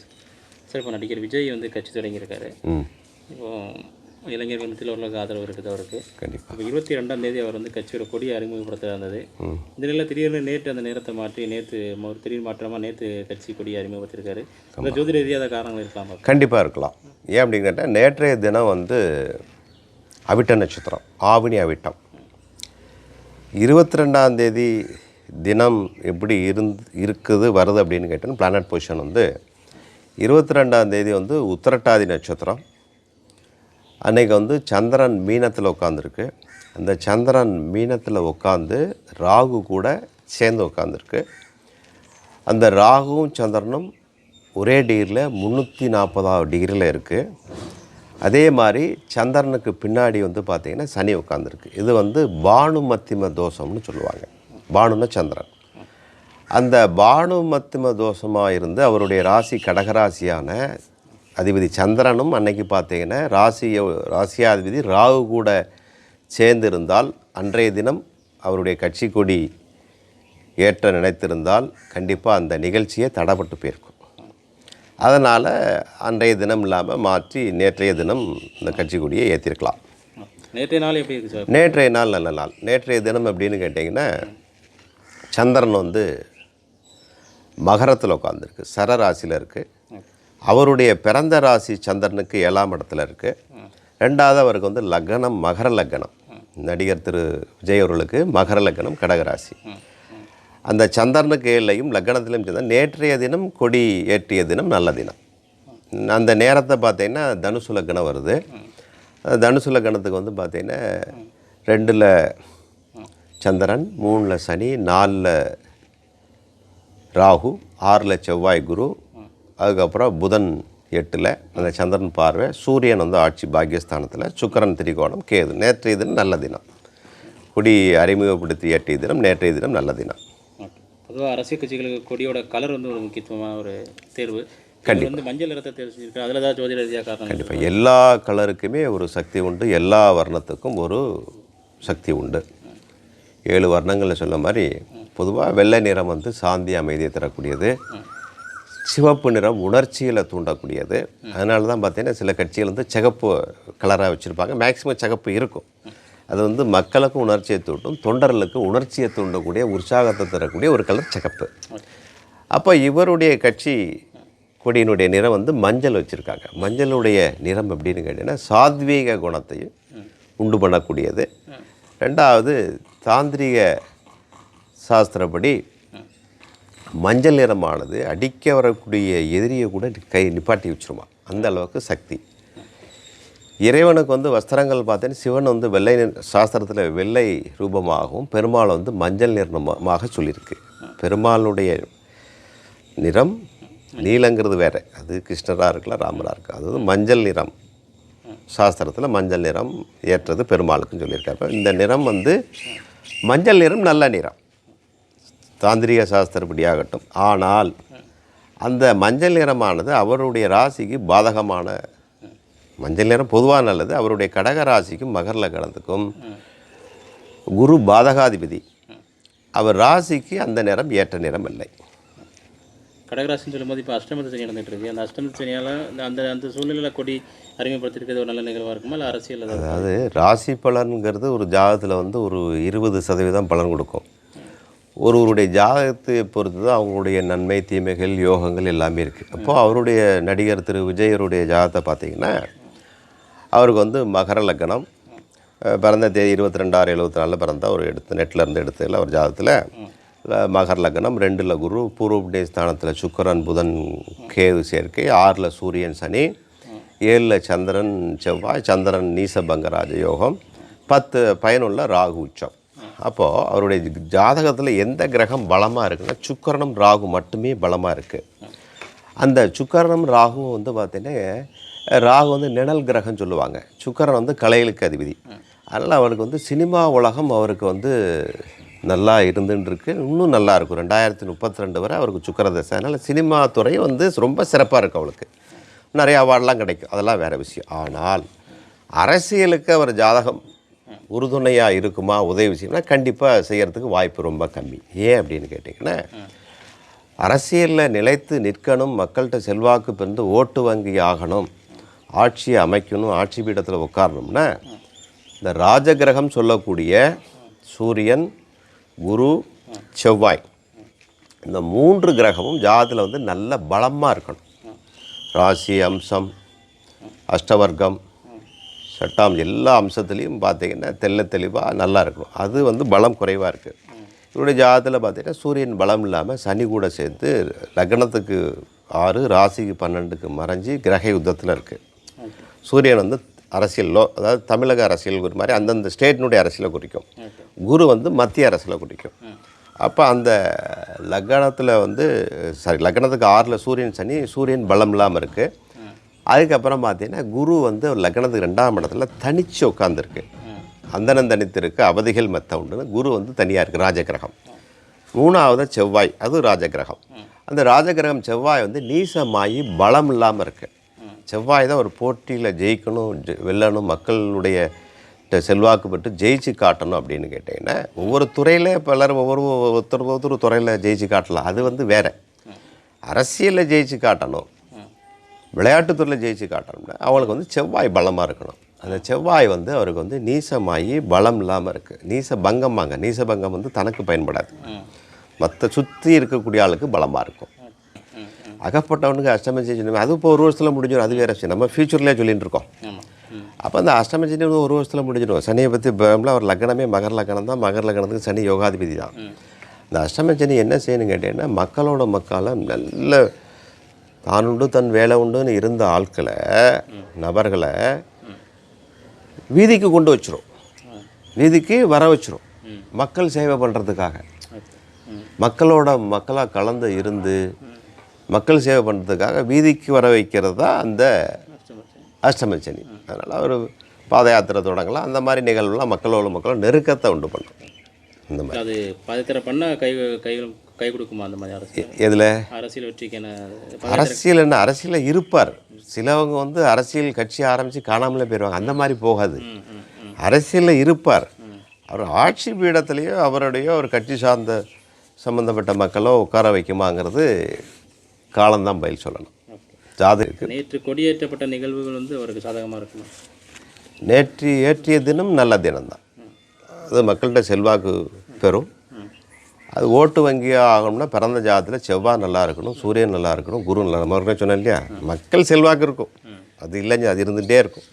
சரி சார் இப்போ நடிகர் விஜய் வந்து கட்சி தொடங்கியிருக்காரு. இப்போ இளைஞர்கள் மத்தியில் உள்ள ஆதரவு இருக்குது அவருக்கு. கண்டிப்பாக இப்போ இருபத்தி ரெண்டாம் தேதி அவர் வந்து கட்சியோட கொடியை அறிமுகப்படுத்த இருந்தது. இந்த நிலையில் திடீர்னு நேற்று அந்த நேரத்தை மாற்றி நேற்று ஒரு திடீர் மாற்றமாக நேற்று கட்சி கொடியை அறிமுகப்படுத்தியிருக்காரு இந்த ஜோதிட ரீதியாக காரணங்கள் இருக்கலாமா கண்டிப்பாக இருக்கலாம். ஏன் அப்படின்னு கேட்டால் நேற்றைய தினம் வந்து அவிட்ட நட்சத்திரம் ஆவணி அவிட்டம். இருபத்தி ரெண்டாம் தேதி தினம் எப்படி இருந்து இருக்குது வருது அப்படின்னு கேட்டேன் பிளானட் பொசிஷன் வந்து இருபத்தி ரெண்டாம் தேதி வந்து உத்திரட்டாதி நட்சத்திரம். அன்றைக்கி வந்து சந்திரன் மீனத்தில் உட்காந்துருக்கு அந்த சந்திரன் மீனத்தில் உட்காந்து ராகு கூட சேர்ந்து உட்காந்துருக்கு அந்த ராகுவும் சந்திரனும் ஒரே டிகிரியில் முந்நூற்றி நாற்பதாவது டிகிரியில் இருக்குது அதே மாதிரி சந்திரனுக்கு பின்னாடி வந்து பார்த்திங்கன்னா சனி உட்காந்துருக்கு இது வந்து பானு மத்திம தோஷம்னு சொல்லுவாங்க. பானுன்னா சந்திரன். அந்த பானு மத்திம தோஷமாக இருந்து அவருடைய ராசி கடகராசியான அதிபதி சந்திரனும் அன்னைக்கு பார்த்தீங்கன்னா ராசிய ராசியாதிபதி ராகு கூட சேர்ந்து இருந்தால் அன்றைய தினம் அவருடைய கட்சி கொடி ஏற்ற நினைத்திருந்தால் கண்டிப்பாக அந்த நிகழ்ச்சியே தடைப்பட்டு போயிருக்கும். அதனால் அன்றைய தினம் இல்லாமல் மாற்றி நேற்றைய தினம் இந்த கட்சி கொடியை ஏற்றிருக்கலாம் நேற்றைய நாள் எப்படி இருக்குது சார்? நேற்றைய நாள் நல்ல நாள். நேற்றைய தினம் எப்படின்னு கேட்டிங்கன்னா சந்திரன் வந்து மகரத்தில் உட்காந்துருக்கு சரராசியில் இருக்குது அவருடைய பிறந்த ராசி சந்திரனுக்கு ஏழாம் இடத்துல இருக்குது ரெண்டாவது அவருக்கு வந்து லக்னம் மகர லக்னம். நடிகர் திரு விஜய் அவர்களுக்கு மகர லக்னம் கடகராசி அந்த சந்திரனுக்கு ஏழையும் லக்னத்திலையும் சேர்ந்த நேற்றைய தினம் கொடி ஏற்றிய தினம் நல்ல தினம். அந்த நேரத்தை பார்த்தீங்கன்னா தனுசு லக்னம் வருது. தனுசு லக்னத்துக்கு வந்து பார்த்தீங்கன்னா ரெண்டில் சந்திரன் மூணில் சனி நாலில் ராகு ஆறில் செவ்வாய் குரு அதுக்கப்புறம் புதன் எட்டில் அந்த சந்திரன் பார்வை சூரியன் வந்து ஆட்சி பாக்கியஸ்தானத்தில் சுக்கிரன் திரிகோணம் கேது. நேற்றைய தினம் நல்ல தினம். குடி அறிமுகப்படுத்தி ஏற்றிய தினம் நேற்றைய தினம் நல்ல தினம். பொதுவாக அரசியல் கட்சிகளுக்கு கொடியோட கலர் வந்து ஒரு முக்கியத்துவமான ஒரு தேர்வு. வந்து மஞ்சள் நிறத்தை தேர்வு செஞ்சிருக்காரு அதில் தான் ஜோதிட ரீதியாக காரணம். இப்போ எல்லா கலருக்குமே ஒரு சக்தி உண்டு. எல்லா வர்ணத்துக்கும் ஒரு சக்தி உண்டு. ஏழு வர்ணங்களில் சொன்ன மாதிரி பொதுவாக வெள்ளை நிறம் வந்து சாந்தி அமைதியை தரக்கூடியது. சிவப்பு நிறம் உணர்ச்சிகளை தூண்டக்கூடியது. அதனால தான் பார்த்தீங்கன்னா சில கட்சிகள் வந்து சிகப்பு கலராக வச்சுருப்பாங்க. மேக்ஸிமம் சிகப்பு இருக்கும். அது வந்து மக்களுக்கும் உணர்ச்சியை தூண்டும் தொண்டர்களுக்கு உணர்ச்சியை தூண்டக்கூடிய உற்சாகத்தை தரக்கூடிய ஒரு கலர் சிகப்பு. அப்போ இவருடைய கட்சி கொடியினுடைய நிறம் வந்து மஞ்சள் வச்சுருக்காங்க. மஞ்சளுடைய நிறம் எப்படின்னு கேட்டிங்கன்னா சாத்வீக குணத்தையும் உண்டு பண்ணக்கூடியது. ரெண்டாவது தாந்திரிக சாஸ்திரப்படி மஞ்சள் நிறமானது அடிக்க வரக்கூடிய எதிரியை கூட கை நிப்பாட்டி வச்சிருமா? அந்த அளவுக்கு சக்தி. இறைவனுக்கு வந்து வஸ்திரங்கள் பார்த்தீங்கன்னா சிவன் வந்து வெள்ளை சாஸ்திரத்தில் வெள்ளை ரூபமாகவும் பெருமாள் வந்து மஞ்சள் நிறமாக சொல்லியிருக்கு. பெருமாளுடைய நிறம் நீலங்கிறது வேறு. அது கிருஷ்ணராக இருக்கலாம் ராமராக இருக்கலாம் அது வந்து மஞ்சள் நிறம். சாஸ்திரத்தில் மஞ்சள் நிறம் ஏற்றது பெருமாளுக்குன்னு சொல்லியிருக்காரு. இந்த நிறம் வந்து மஞ்சள் நிறம் நல்ல நிறம். தாந்திரிக சாஸ்திரப்படியாகட்டும். ஆனால் அந்த மஞ்சள் நிறமானது அவருடைய ராசிக்கு பாதகமான மஞ்சள் நிறம் பொதுவாக நல்லது அவருடைய கடக ராசிக்கும் மகர லக்னத்துக்கும் குரு பாதகாதிபதி. அவர் ராசிக்கு அந்த நிறம் ஏற்ற நிறம் இல்லை. கடகராசின்னு சொல்லும்போது இப்போ அஷ்டமத்து சனி நடந்துட்டு இருக்கு அந்த அஷ்டமத்து சனியால் அந்த அந்த சூழ்நிலையில் கொடி அறிமுகப்படுத்திருக்கிறது ஒரு நல்ல நிகழ்வாக இருக்குமா? இல்லை அரசியல் அதாவது ராசி பலன்கிறது ஒரு ஜாதகத்தில் வந்து ஒரு இருபது சதவீதம் பலன் கொடுக்கும். ஒருவருடைய ஜாதகத்தை பொறுத்து தான் அவங்களுடைய நன்மை தீமைகள் யோகங்கள் எல்லாமே இருக்குது அப்போது அவருடைய நடிகர் திரு விஜயருடைய ஜாதகத்தை பார்த்தீங்கன்னா அவருக்கு வந்து மகர லக்னம் பிறந்த தேதி இருபத்தி ரெண்டாறு எழுபத்தி நாலில் பிறந்த ஒரு எடுத்து நெட்டில் இருந்து எடுத்ததில் அவர் ஜாதகத்தில் மகர லக்னம் ரெண்டில் குரு பூர்வ ஸ்தானத்தில் சுக்கிரன் புதன் கேது சேர்க்கை ஆறில் சூரியன் சனி ஏழில் சந்திரன் செவ்வாய் சந்திரன் நீசபங்கராஜ யோகம் பத்து பயனுள்ள ராகு உச்சம். அப்போது அவருடைய ஜாதகத்தில் எந்த கிரகம் பலமாக இருக்குன்னா சுக்கரனும் ராகு மட்டுமே பலமாக இருக்குது அந்த சுக்கரனும் ராகுவும் வந்து பார்த்தீங்கன்னா ராகு வந்து நிழல் கிரகம் சொல்லுவாங்க. சுக்கரன் வந்து கலைகளுக்கு அதிபதி. அதனால் அவருக்கு வந்து சினிமா உலகம் அவருக்கு வந்து நல்லா இருந்துருக்கு இன்னும் நல்லா இருக்கும். ரெண்டாயிரத்தி முப்பத்தி ரெண்டு வரை அவருக்கு சுக்கர தசை. அதனால் சினிமா துறை வந்து ரொம்ப சிறப்பாக இருக்கும் அவளுக்கு. நிறைய அவார்டெலாம் கிடைக்கும். அதெல்லாம் வேறு விஷயம். ஆனால் அரசியலுக்கு அவர் ஜாதகம் உறுதுணையாக இருக்குமா உதவி செய்யும்னா கண்டிப்பாக செய்கிறதுக்கு வாய்ப்பு ரொம்ப கம்மி. ஏன் அப்படின்னு கேட்டிங்கன்னா அரசியலில் நிலைத்து நிற்கணும் மக்கள்கிட்ட செல்வாக்கு பெருந்து ஓட்டு வங்கி ஆகணும் ஆட்சியை அமைக்கணும் ஆட்சி பீடத்தில் உட்காரணும்னா இந்த ராஜகிரகம் சொல்லக்கூடிய சூரியன் குரு செவ்வாய் இந்த மூன்று கிரகமும் ஜாதத்தில் வந்து நல்ல பலமாக இருக்கணும். ராசி அம்சம் அஷ்டவர்க்கம் சட்டாம் எல்லா அம்சத்துலேயும் பார்த்தீங்கன்னா தெல்ல தெளிவாக நல்லா இருக்கணும். அது வந்து பலம் குறைவாக இருக்குது இவருடைய ஜாதத்தில் பார்த்தீங்கன்னா சூரியன் பலம் இல்லாமல் சனி கூட சேர்த்து லக்னத்துக்கு ஆறு ராசிக்கு பன்னெண்டுக்கு மறைஞ்சி கிரக யுத்தத்தில் இருக்குது சூரியன் வந்து அரசியலோ அதாவது தமிழக அரசியல் ஒரு மாதிரி அந்தந்த ஸ்டேட்டினுடைய அரசியலை குறிக்கும். குரு வந்து மத்திய அரசியலை குறிக்கும். அப்போ அந்த லக்னத்தில் வந்து சாரி லக்னத்துக்கு ஆறில் சூரியன் சனி சூரியன் பலம் இல்லாமல் இருக்குது அதுக்கப்புறம் பார்த்தீங்கன்னா குரு வந்து லக்னத்துக்கு ரெண்டாம் இடத்துல தனிச்சு உட்காந்துருக்கு அந்தனம் தனித்திருக்கு அவதிகள் மெத்த உண்டுன்னு குரு வந்து தனியாக இருக்குது ராஜகிரகம். மூணாவது செவ்வாய் அது ராஜகிரகம். அந்த ராஜகிரகம் செவ்வாய் வந்து நீசமாகி பலம் இல்லாமல் இருக்குது செவ்வாய் தான் ஒரு போட்டியில் ஜெயிக்கணும் ஜெ- வெல்லணும் மக்களுடைய செல்வாக்கு பெற்று ஜெயிச்சு காட்டணும் அப்படின்னு கேட்டிங்கன்னா ஒவ்வொரு துறையில் பலரும் ஒவ்வொரு ஒருத்தர் ஒருத்தர் துறையில் ஜெயிச்சு காட்டலாம். அது வந்து வேறு. அரசியலில் ஜெயிச்சு காட்டணும். விளையாட்டுத்துறையில் ஜெயிச்சு காட்டணும்னா அவங்களுக்கு வந்து செவ்வாய் பலமாக இருக்கணும். அந்த செவ்வாய் வந்து அவருக்கு வந்து நீசமாகி பலம் இல்லாமல் இருக்குது நீச பங்கம்பாங்க. நீச பங்கம் வந்து தனக்கு பயன்படாது. மற்ற சுற்றி இருக்கக்கூடிய ஆளுக்கு பலமாக இருக்கும். அகப்பட்டவனுக்கு அஷ்டம செஞ்சு அது இப்போ ஒரு வருஷத்தில் முடிஞ்சிடும். அது வேற விஷயம். நம்ம ஃப்யூச்சர்லேயே சொல்லிட்டு இருக்கோம். அப்போ அந்த அஷ்டம வந்து ஒரு வருஷத்தில் முடிஞ்சிடும். சனியை பற்றி பயம்ல அவர் லக்னமே மகர் லக்னம் தான். மகர் லக்னத்துக்கு சனி யோகாதிபதி தான். இந்த அஷ்டம சனி என்ன செய்யணும் கேட்டீங்கன்னா மக்களோட மக்களை நல்ல தான் உண்டு தன் வேலை உண்டுன்னு இருந்த ஆட்களை நபர்களை வீதிக்கு கொண்டு வச்சிரும். வீதிக்கு வர வச்சிரும். மக்கள் சேவை பண்ணுறதுக்காக மக்களோட மக்களாக கலந்து இருந்து மக்கள் சேவை பண்ணுறதுக்காக வீதிக்கு வர வைக்கிறது தான் அந்த அஷ்டமச்சனி அதனால் அவர் பாத யாத்திரை தொடங்கலாம். அந்த மாதிரி நிகழ்வுலாம் மக்களோட மக்களோட நெருக்கத்தை உண்டு பண்ணும். இந்த மாதிரி. அது பாதயாத்திரை பண்ணால் கை கைகள் கை கொடுக்குமா அந்த மாதிரி அரசியல்? இதில் அரசியல் வெற்றிக்கான அரசியல் என்ன அரசியலில் இருப்பார். சிலவங்க வந்து அரசியல் கட்சி ஆரம்பித்து காணாமலே போயிடுவாங்க அந்த மாதிரி போகாது. அரசியலில் இருப்பார். அவர் ஆட்சி பீடத்திலேயோ அவருடைய ஒரு கட்சி சார்ந்த சம்மந்தப்பட்ட மக்களோ உட்கார வைக்குமாங்கிறது காலம்தான் பதில் சொல்லணும். ஜாதகருக்கு நேற்று கொடியேற்றப்பட்ட நிகழ்வுகள் வந்து அவருக்கு சாதகமாக இருக்குமா? நேற்று ஏற்றிய தினம் நல்ல தினம்தான். அது மக்கள்கிட்ட செல்வாக்கு பெறும். அது ஓட்டு வங்கியாக ஆகணும்னா பிறந்த ஜாதத்தில் செவ்வாய் நல்லா இருக்கணும் சூரியன் நல்லா இருக்கணும் குரு நல்லா நம்ம சொன்னேன் இல்லையா? மக்கள் செல்வாக்கு இருக்கும். அது இல்லைங்க அது இருந்துகிட்டே இருக்கும்.